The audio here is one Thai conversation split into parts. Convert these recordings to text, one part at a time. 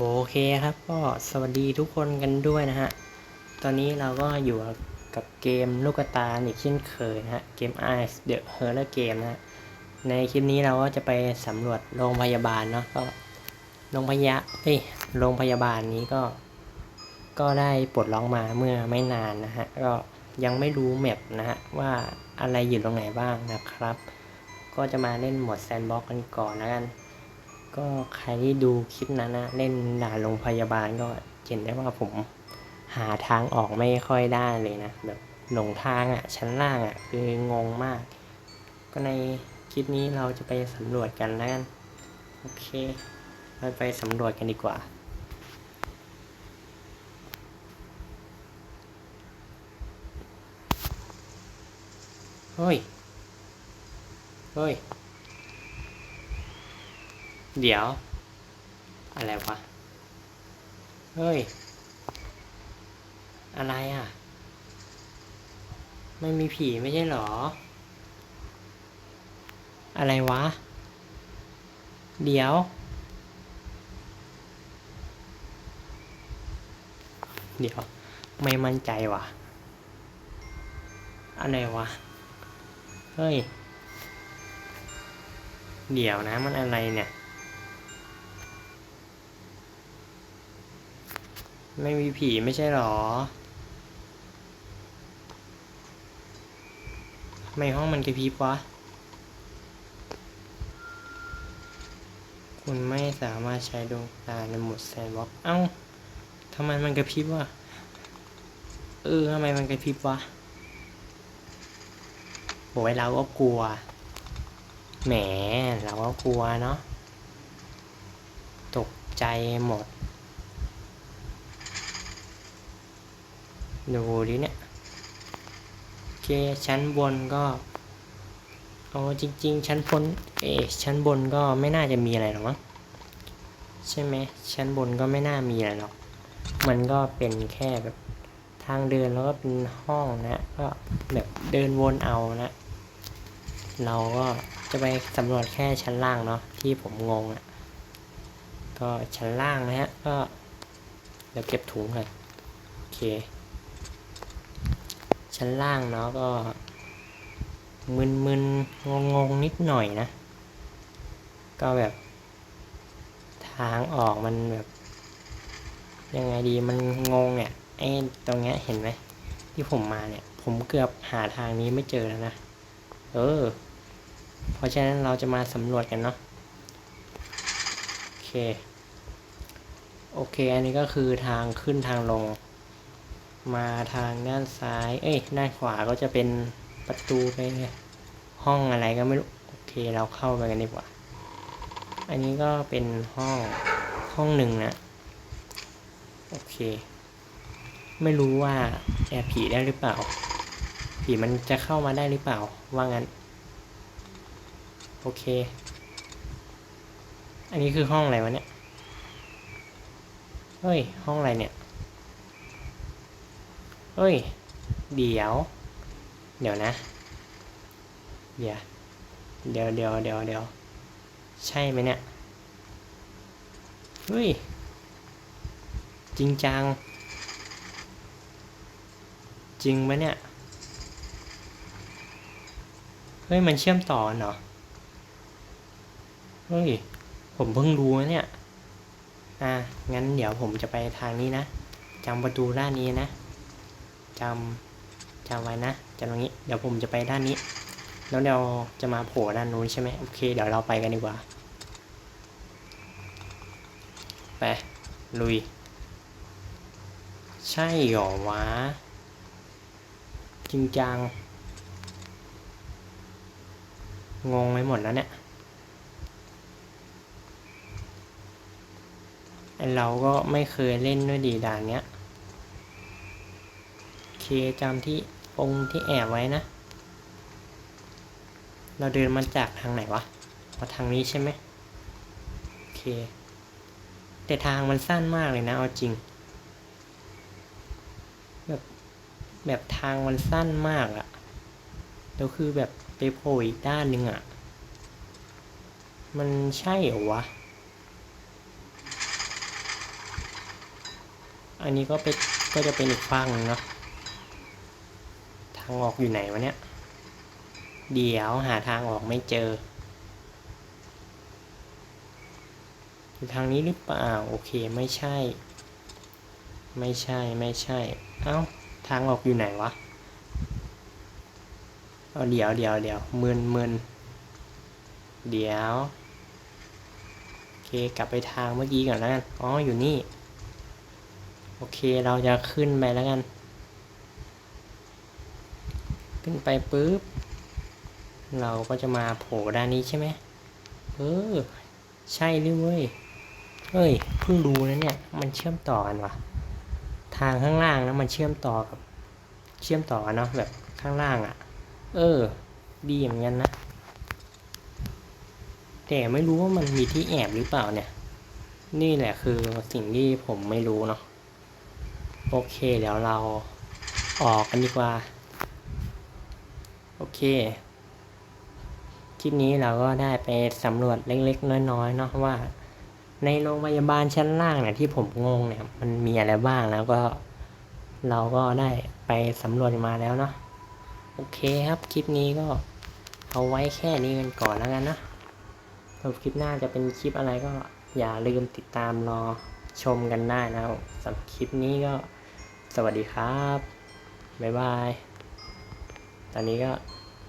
โอเคครับก็สวัสดีทุกคนกันด้วยนะฮะ ตอนนี้เราก็อยู่กับเกมลูกตาอีกเช่นเคยนะฮะ เกม Ice The Horror Game นะฮะ ในคลิปนี้เราก็จะไปสำรวจโรงพยาบาลเนาะก็โรงพยาเอ้ยโรงพยาบาลนี้ก็ ก็ได้ปลดล็อกมาเมื่อไม่นานนะฮะ ก็ยังไม่รู้แมปนะฮะ ว่าอะไรอยู่ตรงไหนบ้างนะครับ ก็จะมาเล่นหมดแซนบ็อกกันก่อนแล้วกัน ก็ใครที่ดูคลิปนั้นนะเล่นด่าโรงพยาบาลก็เห็นได้ว่าผมหาทางออกไม่ค่อยได้เลยนะ แบบหลงทางอะ่ะ ชั้นล่างอะ่ะ คืองงมาก ก็ในคลิปนี้เราจะไปสำรวจกันแล้วกัน โอเค เราไปสำรวจกันดีกว่าเฮ้ยเฮ้ย เดี๋ยว อะไรวะ เฮ้ย อะไรอะ ไม่มีผีไม่ใช่หรอ อะไรวะ เดี๋ยว เดี๋ยว ไม่มั่นใจว่ะ อะไรวะ เฮ้ย เดี๋ยวนะมันอะไรเนี่ย ไม่มีผีไม่ใช่หรอทำไมห้องมันกระพริบวะ คุณไม่สามารถใช้ดวงตาในหมดแซนบ็อก เอ้าทำไมมันกระพริบวะ เออทำไมมันกระพริบวะโอ้ยเราก็กลัว แหม เราก็กลัวเนาะ ตกใจหมด ดูดิเนี่ย โอเค ชั้นบนก็เอาจริง ๆ ชั้นบนเอชั้นบนก็ไม่น่าจะมีอะไรหรอกมั้งใช่ไหมชั้นบนก็ไม่น่ามีอะไรหรอก มันก็เป็นแค่แบบทางเดินแล้วก็เป็นห้องนะ ก็แบบเดินวนเอานะ เราก็จะไปสำรวจแค่ชั้นล่างเนาะที่ผมงงอะ่ะ ก็ชั้นล่างนะฮะก็เดี๋ยวเก็บถุงก่อนโอเค ชั้นล่างเนาะก็ มึนมึนงงงนิดหน่อยนะ ก็แบบ ทางออกมันแบบ ยังไงดีมันงงเนี่ยไอ้ตรงเนี้ยเห็นไหมที่ผมมาเนี่ย ผมเกือบหาทางนี้ไม่เจอแล้วนะ เออ เพราะฉะนั้นเราจะมาสำรวจกันเนาะโอเค โอเค อันนี้ก็คือทางขึ้นทางลง มาทางด้านซ้าย เอ้ย ด้านขวาก็จะเป็นประตูไปห้องอะไรก็ไม่รู้ โอเค เราเข้าไปกันดีกว่า อันนี้ก็เป็นห้องห้องหนึ่งนะ โอเค ไม่รู้ว่าแอบผีได้หรือเปล่า ผีมันจะเข้ามาได้หรือเปล่า ว่างั้น โอเค อันนี้คือห้องอะไรวะเนี่ย เฮ้ย ห้องอะไรเนี่ย เฮ้ย เดี๋ยว เดี๋ยวนะ เดี๋ยว เดี๋ยวเดี๋ยวเดี๋ยวเดี๋ยวใช่ไหมเนี่ย เฮ้ย จริงจัง จริงไหมเนี่ย เฮ้ย มันเชื่อมต่อกันเหรอ เฮ้ย ผมเพิ่งรู้นะเนี่ย อะ งั้นเดี๋ยวผมจะไปทางนี้นะจำประตูด้านนี้นะ จำจำไว้นะจำตรงนี้ เดี๋ยวผมจะไปด้านนี้ แล้วเดี๋ยวจะมาโผล่ด้านนู้นใช่ไหมโอเค เดี๋ยวเราไปกันดีกว่า ไป ลุย ใช่เหรอวะ จริงจัง งงไปหมดแล้วเนี่ยเราก็ไม่เคยเล่นด้วยดีด่านเนี้ย เคจำที่องค์ที่แอบไว้นะ เราเดินมาจากทางไหนวะมาทางนี้ใช่ไหมโอเค แต่ทางมันสั้นมากเลยนะเอาจริง แบบแบบทางมันสั้นมากอะแล้วคือแบบไปโผล่อีกด้านหนึ่งอะมันใช่เหรอวะ อันนี้ก็เป็นก็จะเป็นอีกฝั่งเนาะางออกอยู่ไหนวะเนี่ย เดี๋ยวหาทางออกไม่เจออยู่ทางนี้หรือเปล่า โอเคไม่ใช่ ไม่ใช่ไม่ใช่ เอ้า ทางออกอยู่ไหนวะเอาเดี๋ยวเดี๋ยวเดี๋ยวมึนมึนเดี๋ยว โอเคกลับไปทางเมื่อกี้ก่อนแล้วกัน อ๋ออยู่นี่ โอเคเราจะขึ้นไปแล้วกัน ขึ้นไปปุ๊บ เราก็จะมาโผล่ด้านนี้ใช่ไหมเออ ใช่เลยเว้ยเฮ้ย เพิ่งรู้นะเนี่ย มันเชื่อมต่อกันวะทางข้างล่างนะมันเชื่อมต่อกับ เชื่อมต่อกันเนาะแบบข้างล่างอะ่ะ เออ ดีเหมือนกันนะ แต่ไม่รู้ว่ามันมีที่แอบหรือเปล่าเนี่ย นี่แหละคือสิ่งที่ผมไม่รู้เนาะ โอเคเดี๋ยวเราออกกันดีกว่า โอเค คลิปนี้เราก็ได้ไปสำรวจเล็กๆ น้อยๆเนาะว่า ในโรงพยาบาลชั้นล่างเนี่ยที่ผมงงเนี่ยมันมีอะไรบ้างแล้วก็ เราก็ได้ไปสำรวจมาแล้วเนาะโอเคครับคลิปนี้ก็เอาไว้แค่นี้กันก่อนแล้วกันนะสำหรับคลิปหน้าจะเป็นคลิปอะไรก็อย่าลืมติดตามรอชมกันได้นะครับสำหรับคลิปนี้ก็สวัสดีครับ บ๊ายบาย อนนี้ก็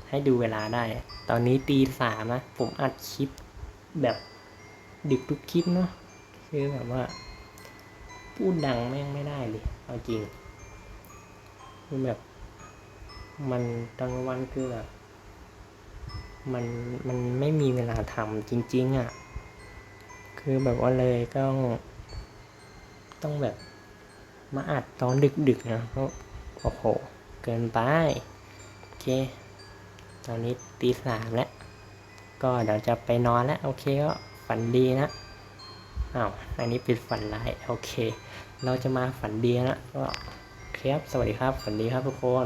ให้ดูเวลาได้ ตอนนี้ตีสามนะ ผมอัดคลิปแบบดึกทุกคลิปเนาะ คือแบบว่า พูดดังแม่งไม่ได้เลย เอาจริง คือแบบ มันกลางวันคือแบบมัน มันไม่มีเวลาทำจริง ๆอะ คือแบบว่าเลยก็ต้องต้องแบบมาอัดตอนดึกๆนะเพราะโอ้โห เกินไป เค ตอนนี้ตีสามแล้ว ก็เดี๋ยวจะไปนอนแล้ว โอเคก็ฝันดีนะอ้าวอันนี้ปิดฝันร้ายโอเค เราจะมาฝันดีนะก็โอเคครับ สวัสดีครับ ฝันดีครับทุกคน